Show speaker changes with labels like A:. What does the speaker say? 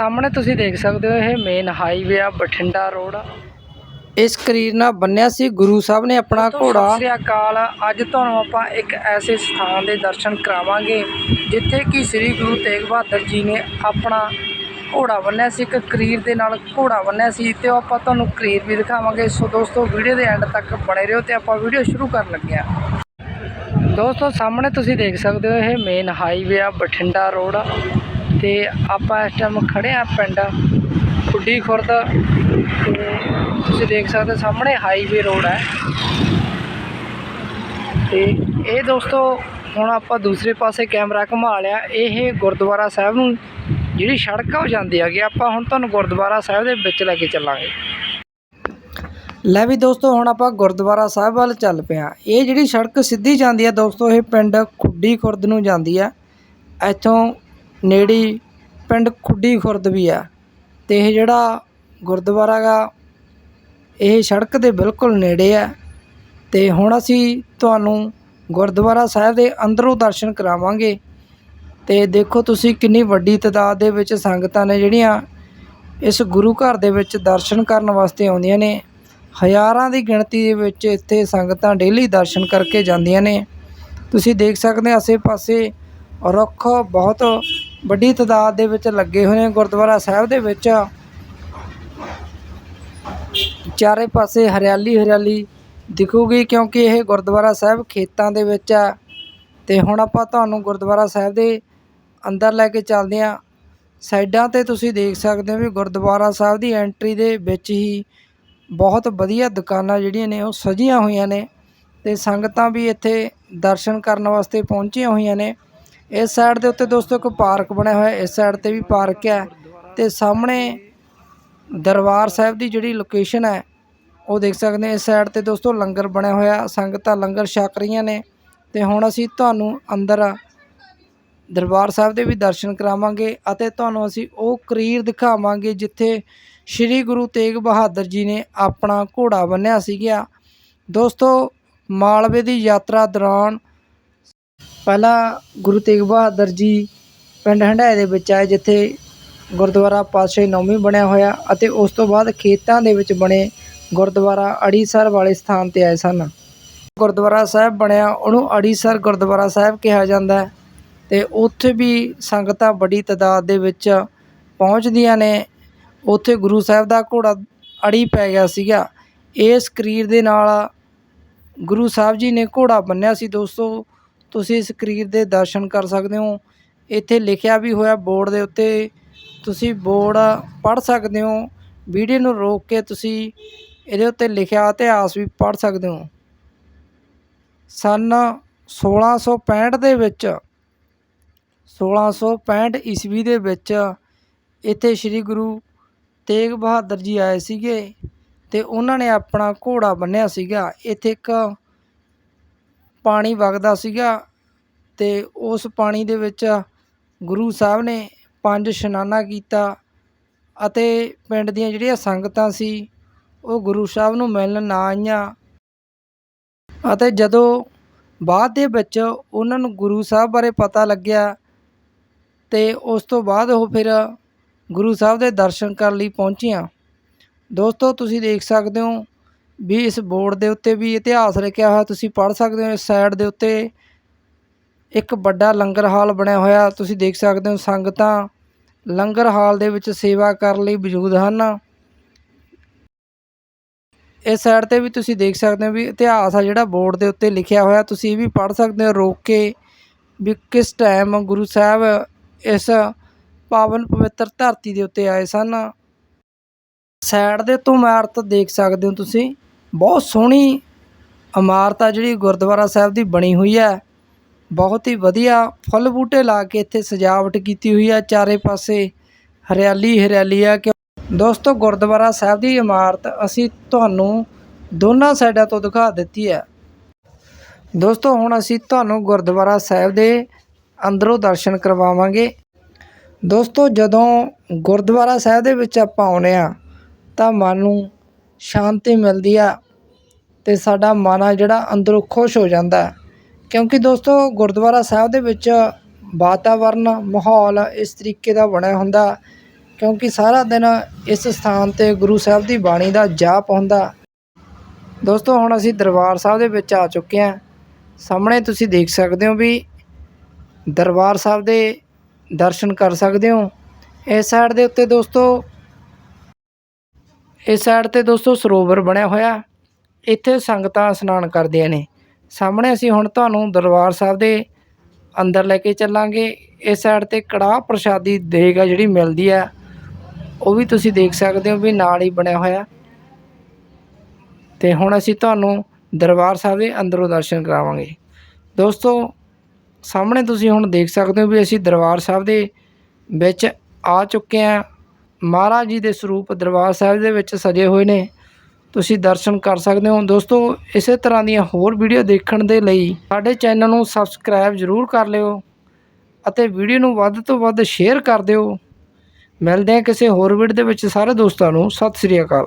A: ਸਾਹਮਣੇ ਤੁਸੀਂ ਦੇਖ ਸਕਦੇ ਹੋ ਇਹ ਮੇਨ ਹਾਈਵੇ ਆ ਬਠਿੰਡਾ ਰੋਡ ਇਸ ਕਰੀਰ ਨਾਲ ਬੰਨਿਆ ਸੀ ਗੁਰੂ ਸਾਹਿਬ ਨੇ ਆਪਣਾ ਘੋੜਾ। ਸਤਿ ਸ੍ਰੀ ਅਕਾਲ। ਅੱਜ ਤੁਹਾਨੂੰ ਆਪਾਂ ਇੱਕ ਐਸੇ ਸਥਾਨ ਦੇ ਦਰਸ਼ਨ ਕਰਾਵਾਂਗੇ ਜਿੱਥੇ ਕਿ ਸ੍ਰੀ ਗੁਰੂ ਤੇਗ ਬਹਾਦਰ ਜੀ ਨੇ ਆਪਣਾ ਘੋੜਾ ਬੰਨਿਆ ਸੀ ਇੱਕ ਕਰੀਰ ਦੇ ਨਾਲ ਘੋੜਾ ਬੰਨਿਆ ਸੀ ਤੇ ਉਹ ਆਪਾਂ ਤੁਹਾਨੂੰ ਕਰੀਰ ਵੀ ਦਿਖਾਵਾਂਗੇ। ਸੋ ਦੋਸਤੋ ਵੀਡੀਓ ਦੇ ਐਂਡ ਤੱਕ ਬਣੇ ਰਹੋ ਤੇ ਆਪਾਂ ਵੀਡੀਓ ਸ਼ੁਰੂ ਕਰਨ ਲੱਗੇ ਹਾਂ। ਦੋਸਤੋ ਸਾਹਮਣੇ ਤੁਸੀਂ ਦੇਖ ਸਕਦੇ ਹੋ ਇਹ ਮੇਨ ਹਾਈਵੇ ਆ ਬਠਿੰਡਾ ਰੋਡ ਤੇ ਆਪਾਂ ਇਸ ਟਾਈਮ ਖੜੇ ਆ ਪਿੰਡ ਖੁੱਡੀ ਖੁਰਦ ਤੇ ਤੁਸੀਂ ਦੇਖ ਸਕਦੇ ਹੋ ਸਾਹਮਣੇ ਹਾਈਵੇ ਰੋਡ ਹੈ। ਤੇ ਇਹ ਦੋਸਤੋ ਹੁਣ ਆਪਾਂ ਦੂਸਰੇ ਪਾਸੇ ਕੈਮਰਾ ਘੁਮਾ ਲਿਆ। ਇਹ ਗੁਰਦੁਆਰਾ ਸਾਹਿਬ ਨੂੰ ਜਿਹੜੀ ਸੜਕ ਆ ਉਹ ਜਾਂਦੀ ਹੈਗੀ। ਆਪਾਂ ਹੁਣ ਤੁਹਾਨੂੰ ਗੁਰਦੁਆਰਾ ਸਾਹਿਬ ਦੇ ਵਿੱਚ ਲੈ ਕੇ ਚੱਲਾਂਗੇ। ਲੈ ਵੀ ਦੋਸਤੋ ਹੁਣ ਆਪਾਂ ਗੁਰਦੁਆਰਾ ਸਾਹਿਬ ਵੱਲ ਚੱਲ ਪਏ ਹਾਂ ਇਹ ਜਿਹੜੀ ਸੜਕ ਸਿੱਧੀ ਜਾਂਦੀ ਹੈ ਦੋਸਤੋ, ਇਹ ਪਿੰਡ ਖੁੱਡੀ ਖੁਰਦ ਨੂੰ ਜਾਂਦੀ ਹੈ। ਇੱਥੋਂ ਨੇੜੇ ਪਿੰਡ ਖੁੱਡੀ ਖੁਰਦ ਵੀ ਆ। ਅਤੇ ਇਹ ਜਿਹੜਾ ਗੁਰਦੁਆਰਾ ਗਾ, ਇਹ ਸੜਕ ਦੇ ਬਿਲਕੁਲ ਨੇੜੇ ਹੈ ਅਤੇ ਹੁਣ ਅਸੀਂ ਤੁਹਾਨੂੰ ਗੁਰਦੁਆਰਾ ਸਾਹਿਬ ਦੇ ਅੰਦਰੋਂ ਦਰਸ਼ਨ ਕਰਾਵਾਂਗੇ। ਅਤੇ ਦੇਖੋ ਤੁਸੀਂ ਕਿੰਨੀ ਵੱਡੀ ਤਾਦਾਦ ਦੇ ਵਿੱਚ ਸੰਗਤਾਂ ਨੇ ਜਿਹੜੀਆਂ ਇਸ ਗੁਰੂ ਘਰ ਦੇ ਵਿੱਚ ਦਰਸ਼ਨ ਕਰਨ ਵਾਸਤੇ ਆਉਂਦੀਆਂ ਨੇ। ਹਜ਼ਾਰਾਂ ਦੀ ਗਿਣਤੀ ਦੇ ਵਿੱਚ ਇੱਥੇ ਸੰਗਤਾਂ ਡੇਲੀ ਦਰਸ਼ਨ ਕਰਕੇ ਜਾਂਦੀਆਂ ਨੇ। ਤੁਸੀਂ ਦੇਖ ਸਕਦੇ ਆਸੇ-ਪਾਸੇ ਰੁੱਖ ਬਹੁਤ ਵੱਡੀ ਤਦਾਦ ਦੇ ਵਿੱਚ ਲੱਗੇ ਹੋਏ ਨੇ ਗੁਰਦੁਆਰਾ ਸਾਹਿਬ ਦੇ ਵਿੱਚ। ਚਾਰੇ ਪਾਸੇ ਹਰਿਆਲੀ ਹਰਿਆਲੀ ਦਿਖੂਗੀ ਕਿਉਂਕਿ ਇਹ ਗੁਰਦੁਆਰਾ ਸਾਹਿਬ ਖੇਤਾਂ ਦੇ ਵਿੱਚ ਆ ਤੇ ਹੁਣ ਆਪਾਂ ਤੁਹਾਨੂੰ ਗੁਰਦੁਆਰਾ ਸਾਹਿਬ ਦੇ ਅੰਦਰ ਲੈ ਕੇ ਚੱਲਦੇ ਹਾਂ। ਸਾਈਡਾਂ ਤੇ ਤੁਸੀਂ ਦੇਖ ਸਕਦੇ ਹੋ ਵੀ ਗੁਰਦੁਆਰਾ ਸਾਹਿਬ ਦੀ ਐਂਟਰੀ ਦੇ ਵਿੱਚ ਹੀ ਬਹੁਤ ਵਧੀਆ ਦੁਕਾਨਾਂ ਜਿਹੜੀਆਂ ਨੇ ਉਹ ਸਜੀਆਂ ਹੋਈਆਂ ਨੇ ਤੇ ਸੰਗਤਾਂ ਵੀ ਇੱਥੇ ਦਰਸ਼ਨ ਕਰਨ ਵਾਸਤੇ ਪਹੁੰਚੀਆਂ ਹੋਈਆਂ ਨੇ। ਇਸ ਸਾਈਡ ਦੇ ਉੱਤੇ ਦੋਸਤੋ ਇੱਕ ਪਾਰਕ ਬਣਿਆ ਹੋਇਆ, ਇਸ ਸਾਈਡ ਤੇ ਵੀ ਪਾਰਕ ਹੈ ਤੇ ਸਾਹਮਣੇ ਦਰਬਾਰ ਸਾਹਿਬ ਦੀ ਜਿਹੜੀ ਲੋਕੇਸ਼ਨ ਹੈ, ਉਹ ਦੇਖ ਸਕਦੇ ਹਾਂ। ਇਸ ਸਾਈਡ ਤੇ ਦੋਸਤੋ ਲੰਗਰ ਬਣਿਆ ਹੋਇਆ, ਸੰਗਤਾਂ ਲੰਗਰ ਛਕ ਰਹੀਆਂ ਨੇ ਤੇ ਹੁਣ ਅਸੀਂ ਤੁਹਾਨੂੰ ਅੰਦਰ ਦਰਬਾਰ ਸਾਹਿਬ ਦੇ ਵੀ ਦਰਸ਼ਨ ਕਰਾਵਾਂਗੇ ਅਤੇ ਤੁਹਾਨੂੰ ਅਸੀਂ ਉਹ ਕਰੀਰ ਦਿਖਾਵਾਂਗੇ ਜਿੱਥੇ ਸ੍ਰੀ ਗੁਰੂ ਤੇਗ ਬਹਾਦਰ ਜੀ ਨੇ ਆਪਣਾ ਘੋੜਾ ਬੰਨਿਆ ਸੀਗਾ। ਦੋਸਤੋ ਮਾਲਵੇ ਦੀ ਯਾਤਰਾ ਦੌਰਾਨ ਪਹਿਲਾਂ ਗੁਰੂ ਤੇਗ ਬਹਾਦਰ ਜੀ ਪਿੰਡ ਹੰਡਾਏ ਦੇ ਵਿੱਚ ਆਏ, ਜਿੱਥੇ ਗੁਰਦੁਆਰਾ ਪਾਤਸ਼ਾਹੀ ਨੌਵੀਂ ਬਣਿਆ ਹੋਇਆ ਅਤੇ ਉਸ ਤੋਂ ਬਾਅਦ ਖੇਤਾਂ ਦੇ ਵਿੱਚ ਬਣੇ ਗੁਰਦੁਆਰਾ ਅੜੀਸਰ ਵਾਲੇ ਸਥਾਨ ਤੇ ਆਏ ਸਨ। ਗੁਰਦੁਆਰਾ ਸਾਹਿਬ ਬਣਿਆ, ਉਹਨੂੰ ਅੜੀਸਰ ਗੁਰਦੁਆਰਾ ਸਾਹਿਬ ਕਿਹਾ ਜਾਂਦਾ ਹੈ ਤੇ ਉੱਥੇ ਵੀ ਸੰਗਤਾਂ ਵੱਡੀ ਤਾਦਾਦ ਦੇ ਵਿੱਚ ਪਹੁੰਚਦੀਆਂ ਨੇ। ਉੱਥੇ ਗੁਰੂ ਸਾਹਿਬ ਦਾ ਘੋੜਾ ਅੜੀ ਪੈ ਗਿਆ ਸੀਗਾ। ਇਸ ਕਰੀਰ ਦੇ ਨਾਲ ਗੁਰੂ ਸਾਹਿਬ ਜੀ ਨੇ ਘੋੜਾ ਬੰਨਿਆ ਸੀ ਦੋਸਤੋ। ਤੁਸੀਂ ਇਸ ਕਰੀਰ ਦੇ ਦਰਸ਼ਨ ਕਰ ਸਕਦੇ ਹੋ। ਇੱਥੇ ਲਿਖਿਆ ਵੀ ਹੋਇਆ ਬੋਰਡ ਦੇ ਉੱਤੇ, ਤੁਸੀਂ ਬੋਰਡ ਪੜ੍ਹ ਸਕਦੇ ਹੋ। ਵੀਡੀਓ ਨੂੰ ਰੋਕ ਕੇ ਤੁਸੀਂ ਇਹਦੇ ਉੱਤੇ ਲਿਖਿਆ ਇਤਿਹਾਸ ਵੀ ਪੜ੍ਹ ਸਕਦੇ ਹੋ। ਸਨ 1665 ਦੇ ਵਿੱਚ 1665 ਈਸਵੀ ਦੇ ਵਿੱਚ ਇੱਥੇ ਸ੍ਰੀ ਗੁਰੂ ਤੇਗ ਬਹਾਦਰ ਜੀ ਆਏ ਸੀਗੇ ਤੇ ਉਹਨਾਂ ਨੇ ਆਪਣਾ ਘੋੜਾ ਬੰਨਿਆ ਸੀਗਾ। ਇੱਥੇ ਇੱਕ ਪਾਣੀ ਵਗਦਾ ਸੀਗਾ ਅਤੇ ਉਸ ਪਾਣੀ ਦੇ ਵਿੱਚ ਗੁਰੂ ਸਾਹਿਬ ਨੇ ਪੰਜ ਇਸ਼ਨਾਨਾ ਕੀਤਾ ਅਤੇ ਪਿੰਡ ਦੀਆਂ ਜਿਹੜੀਆਂ ਸੰਗਤਾਂ ਸੀ, ਉਹ ਗੁਰੂ ਸਾਹਿਬ ਨੂੰ ਮਿਲਣ ਨਾ ਆਈਆਂ। ਅਤੇ ਜਦੋਂ ਬਾਅਦ ਦੇ ਵਿੱਚ ਉਹਨਾਂ ਨੂੰ ਗੁਰੂ ਸਾਹਿਬ ਬਾਰੇ ਪਤਾ ਲੱਗਿਆ ਤੇ ਉਸ ਤੋਂ ਬਾਅਦ ਉਹ ਫਿਰ ਗੁਰੂ ਸਾਹਿਬ ਦੇ ਦਰਸ਼ਨ ਕਰਨ ਲਈ ਪਹੁੰਚੀਆਂ। ਦੋਸਤੋ, ਤੁਸੀਂ ਦੇਖ ਸਕਦੇ ਹੋ ਵੀ ਇਸ ਬੋਰਡ ਦੇ ਉੱਤੇ ਵੀ ਇਤਿਹਾਸ ਲਿਖਿਆ ਹੋਇਆ, ਤੁਸੀਂ ਪੜ੍ਹ ਸਕਦੇ ਹੋ, ਇਸ ਸਾਈਡ ਦੇ ਉੱਤੇ ਇੱਕ ਵੱਡਾ ਲੰਗਰ ਹਾਲ ਬਣਿਆ ਹੋਇਆ, ਤੁਸੀਂ ਦੇਖ ਸਕਦੇ ਹੋ ਸੰਗਤਾਂ ਲੰਗਰ ਹਾਲ ਦੇ ਵਿੱਚ ਸੇਵਾ ਕਰਨ ਲਈ ਮੌਜੂਦ ਹਨ। ਇਸ ਸਾਈਡ ਤੇ ਵੀ ਤੁਸੀਂ ਦੇਖ ਸਕਦੇ ਹੋ ਵੀ ਇਤਿਹਾਸ ਆ ਜਿਹੜਾ ਬੋਰਡ ਦੇ ਉੱਤੇ ਲਿਖਿਆ ਹੋਇਆ, ਤੁਸੀਂ ਇਹ ਵੀ ਪੜ੍ਹ ਸਕਦੇ ਹੋ ਰੋਕ ਕੇ ਵੀ ਕਿਸ ਟਾਈਮ ਗੁਰੂ ਸਾਹਿਬ ਇਸ ਪਾਵਨ ਪਵਿੱਤਰ ਧਰਤੀ ਦੇ ਉੱਤੇ ਆਏ ਸਨ। ਸਾਈਡ ਦੇ ਤੋਂ ਇਮਾਰਤ ਦੇਖ ਸਕਦੇ ਹੋ ਤੁਸੀਂ। ਬਹੁਤ ਸੋਹਣੀ ਇਮਾਰਤ ਆ ਜਿਹੜੀ ਗੁਰਦੁਆਰਾ ਸਾਹਿਬ ਦੀ ਬਣੀ ਹੋਈ ਹੈ। ਬਹੁਤ ਹੀ ਵਧੀਆ ਫੁੱਲ ਬੂਟੇ ਲਾ ਕੇ ਇੱਥੇ ਸਜਾਵਟ ਕੀਤੀ ਹੋਈ ਹੈ ਚਾਰੇ ਪਾਸੇ ਹਰਿਆਲੀ ਹਰਿਆਲੀ ਆ ਕਿ ਦੋਸਤੋ ਗੁਰਦੁਆਰਾ ਸਾਹਿਬ ਦੀ ਇਮਾਰਤ ਅਸੀਂ ਤੁਹਾਨੂੰ ਦੋਨਾਂ ਸਾਈਡਾਂ ਤੋਂ ਦਿਖਾ ਦਿੱਤੀ ਹੈ। ਦੋਸਤੋ ਹੁਣ ਅਸੀਂ ਤੁਹਾਨੂੰ ਗੁਰਦੁਆਰਾ ਸਾਹਿਬ ਦੇ ਅੰਦਰੋਂ ਦਰਸ਼ਨ ਕਰਵਾਵਾਂਗੇ। ਦੋਸਤੋ ਜਦੋਂ ਗੁਰਦੁਆਰਾ ਸਾਹਿਬ ਦੇ ਵਿੱਚ ਆਪਾਂ ਆਉਂਦੇ ਆ ਤਾਂ ਮਨ ਨੂੰ ਸ਼ਾਂਤੀ ਮਿਲਦੀ ਆ ਅਤੇ ਸਾਡਾ ਮਨ ਆ ਜਿਹੜਾ ਅੰਦਰੋਂ ਖੁਸ਼ ਹੋ ਜਾਂਦਾ ਕਿਉਂਕਿ ਦੋਸਤੋ, ਗੁਰਦੁਆਰਾ ਸਾਹਿਬ ਦੇ ਵਿੱਚ ਵਾਤਾਵਰਨ, ਮਾਹੌਲ ਇਸ ਤਰੀਕੇ ਦਾ ਬਣਿਆ ਹੁੰਦਾ ਕਿਉਂਕਿ ਸਾਰਾ ਦਿਨ ਇਸ ਸਥਾਨ ਤੇ ਗੁਰੂ ਸਾਹਿਬ ਦੀ ਬਾਣੀ ਦਾ ਜਾਪ ਹੁੰਦਾ ਦੋਸਤੋ, ਹੁਣ ਅਸੀਂ ਦਰਬਾਰ ਸਾਹਿਬ ਦੇ ਵਿੱਚ ਆ ਚੁੱਕੇ ਹਾਂ। ਸਾਹਮਣੇ ਤੁਸੀਂ ਦੇਖ ਸਕਦੇ ਹੋ ਵੀ ਦਰਬਾਰ ਸਾਹਿਬ ਦੇ ਦਰਸ਼ਨ ਕਰ ਸਕਦੇ ਹੋ। ਇਸ ਸਾਈਡ ਦੇ ਉੱਤੇ ਦੋਸਤੋ ਇਸ ਸਾਈਡ ਤੇ ਦੋਸਤੋ ਸਰੋਵਰ ਬਣਿਆ ਹੋਇਆ। ਇੱਥੇ ਸੰਗਤਾਂ ਇਸ਼ਨਾਨ ਕਰਦੀਆਂ ਨੇ। ਸਾਹਮਣੇ ਅਸੀਂ ਹੁਣ ਤੁਹਾਨੂੰ ਦਰਬਾਰ ਸਾਹਿਬ ਦੇ ਅੰਦਰ ਲੈ ਕੇ ਚੱਲਾਂਗੇ। ਇਸ ਸਾਈਡ ਤੇ ਕੜਾਹ ਪ੍ਰਸ਼ਾਦੀ ਦੇਗ ਆ ਜਿਹੜੀ ਮਿਲਦੀ ਆ, ਉਹ ਵੀ ਤੁਸੀਂ ਦੇਖ ਸਕਦੇ ਹੋ ਵੀ ਨਾਲ ਹੀ ਬਣਿਆ ਹੋਇਆ। ਤੇ ਹੁਣ ਅਸੀਂ ਤੁਹਾਨੂੰ ਦਰਬਾਰ ਸਾਹਿਬ ਦੇ ਅੰਦਰੋਂ ਦਰਸ਼ਨ ਕਰਾਵਾਂਗੇ। ਦੋਸਤੋ, ਸਾਹਮਣੇ ਤੁਸੀਂ ਹੁਣ ਦੇਖ ਸਕਦੇ ਹੋ ਵੀ ਅਸੀਂ ਦਰਬਾਰ ਸਾਹਿਬ ਦੇ ਵਿੱਚ ਆ ਚੁੱਕੇ ਹਾਂ ਮਹਾਰਾਜ ਜੀ ਦੇ ਸਰੂਪ ਦਰਬਾਰ ਸਾਹਿਬ ਦੇ ਵਿੱਚ ਸਜੇ ਹੋਏ ਨੇ। ਤੁਸੀਂ ਦਰਸ਼ਨ ਕਰ ਸਕਦੇ ਹੋ। ਦੋਸਤੋ, ਇਸੇ ਤਰ੍ਹਾਂ ਦੀਆਂ ਹੋਰ ਵੀਡੀਓ ਦੇਖਣ ਦੇ ਲਈ ਸਾਡੇ ਚੈਨਲ ਨੂੰ ਸਬਸਕ੍ਰਾਈਬ ਜ਼ਰੂਰ ਕਰ ਲਿਓ ਅਤੇ ਵੀਡੀਓ ਨੂੰ ਵੱਧ ਤੋਂ ਵੱਧ ਸ਼ੇਅਰ ਕਰ ਦਿਓ। ਮਿਲਦੇ ਹਾਂ ਕਿਸੇ ਹੋਰ ਵੀਡੀਓ ਦੇ ਵਿੱਚ। ਸਾਰੇ ਦੋਸਤਾਂ ਨੂੰ ਸਤਿ ਸ੍ਰੀ ਅਕਾਲ।